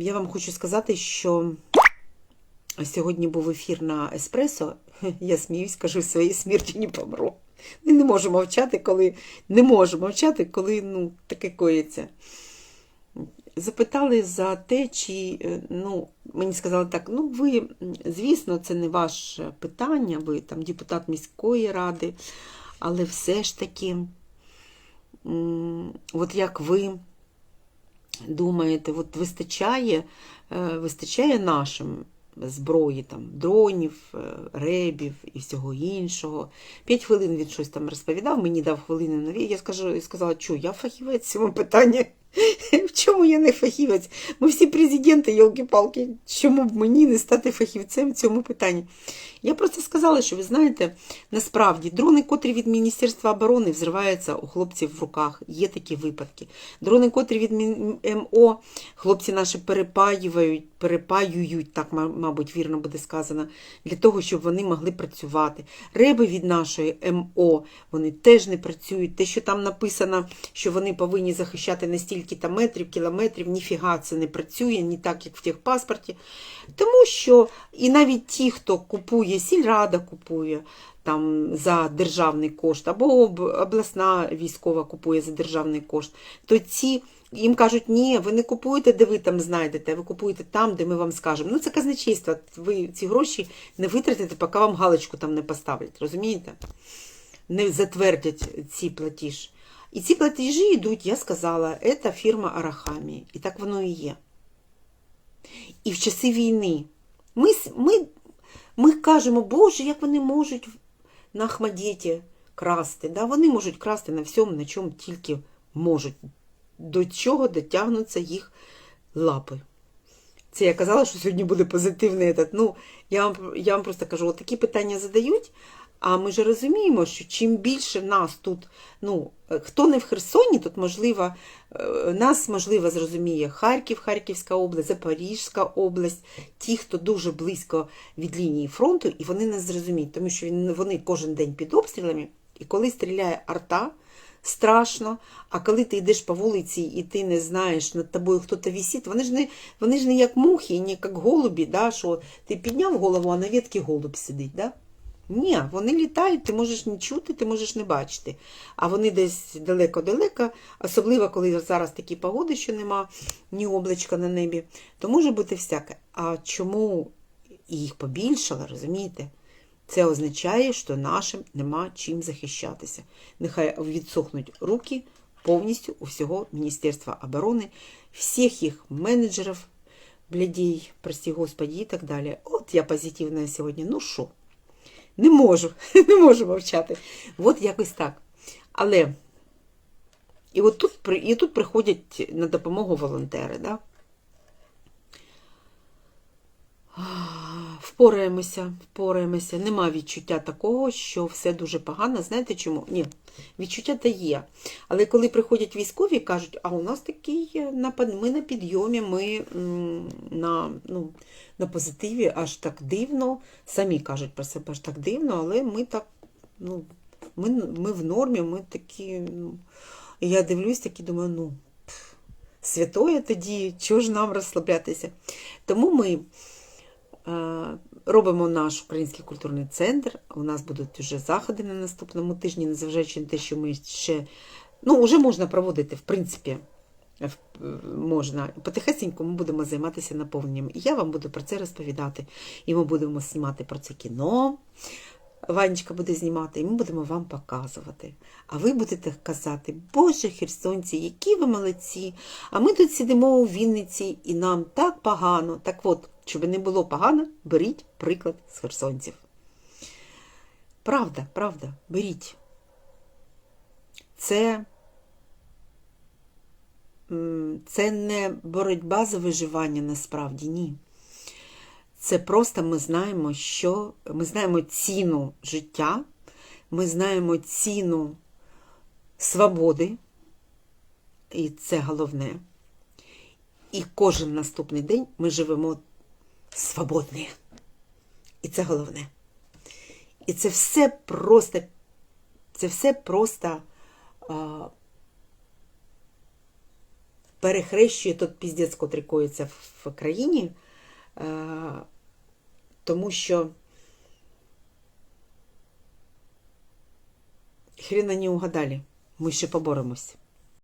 Я вам хочу сказати, що сьогодні був ефір на Еспресо. Я сміюсь, кажу, своєї смерті не помру. І не можу мовчати, коли не можу мовчати, коли ну, таке коїться. Запитали за те, чи е, ну, мені сказали так, ну ви, звісно, це не ваше питання, ви там депутат міської ради, але все ж таки, от як ви думаєте, от вистачає, е, вистачає нашим зброї, там, дронів, е, ребів і всього іншого. П'ять хвилин він щось там розповідав, мені дав хвилини нові. Я скажу, сказала, що я фахівець в цьому питанні. В чому я не фахівець? Ми всі президенти, йолки-палки, чому б мені не стати фахівцем в цьому питанні? Я просто сказала, що ви знаєте, насправді дрони, котрі від Міністерства оборони взриваються у хлопців в руках. Є такі випадки. Дрони, котрі від МО, хлопці наші перепаюють, перепаюють, так, мабуть, вірно буде сказано, для того, щоб вони могли працювати. Реби від нашої МО, вони теж не працюють. Те, що там написано, що вони повинні захищати на стільки-то метрів, кілометрів, ніфіга це не працює, не так, як в техпаспорті. Тому що і навіть ті, хто купує, сільрада купує там за державний кошт, або обласна військова купує за державний кошт, то ці їм кажуть, ні, ви не купуєте, де ви там знайдете, ви купуєте там, де ми вам скажемо. Ну це казначейство. Ви ці гроші не витратите, поки вам галочку там не поставлять. Розумієте? Не затвердять ці платіж. І ці платежі йдуть, я сказала, це фірма Арахамі. І так воно і є. І в часи війни ми, ми, ми кажемо, Боже, як вони можуть на Ахмадіті красти. Да? Вони можуть красти на всьому, на чому тільки можуть. До чого дотягнуться їх лапи. Це я казала, що сьогодні буде позитивний. Ну, я вам, я вам просто кажу, от такі питання задають. А ми ж розуміємо, що чим більше нас тут, ну, е, хто не в Херсоні, тут можливо, е, нас можливо зрозуміє Харків, Харківська область, Запорізька область, ті, хто дуже близько від лінії фронту, і вони нас зрозуміють, тому що вони кожен день під обстрілами, і коли стріляє арта, страшно. А коли ти йдеш по вулиці і ти не знаєш, над тобою хтось висить, вони ж не, вони ж не як мухи, не як голубі, да, що ти підняв голову, а на ветці голуб сидить. Да? Ні, вони літають, ти можеш не чути, ти можеш не бачити. А вони десь далеко-далеко, особливо коли зараз такі погоди, що нема ні облачка на небі, то може бути всяке. А чому їх побільшало, розумієте? Це означає, що нашим нема чим захищатися. Нехай відсохнуть руки повністю у всього Міністерства оборони, всіх їх менеджерів, блядій, прості Господі, і так далі. От я позитивна сьогодні. Ну що? Не можу, не можу мовчати. От якось так. Але і от тут, і тут приходять на допомогу волонтери. Да? Впораємося, впораємося. Нема відчуття такого, що все дуже погано. Знаєте чому? Ні, відчуття та є. Але коли приходять військові кажуть, а у нас такий е, ми на підйомі, ми на, ну, на позитиві, аж так дивно. Самі кажуть про себе аж так дивно, але ми так, ну, ми, ми в нормі, ми такі. Ну, я дивлюсь такі, думаю, ну, святоє тоді, чого ж нам розслаблятися? Тому ми. Робимо наш український культурний центр. У нас будуть вже заходи на наступному тижні, незважаючи на те, що ми ще ну, вже можна проводити, в принципі, можна. Потихесенько ми будемо займатися наповненням. І я вам буду про це розповідати. І ми будемо знімати про це кіно. Ванечка буде знімати, і ми будемо вам показувати. А ви будете казати, Боже, херсонці, які ви молодці! А ми тут сидимо у Вінниці, і нам так погано. Так от, щоб не було погано, беріть приклад з херсонців. Правда, правда, беріть. Це, це не боротьба за виживання насправді, ні. Це просто ми знаємо, що ми знаємо ціну життя, ми знаємо ціну свободи, і це головне. І кожен наступний день ми живемо свободні. І це головне. І це все просто, це все просто а, перехрещує тот піздець, котрий коїться в країні, е, тому що хрена не угадали. Ми ще поборемось.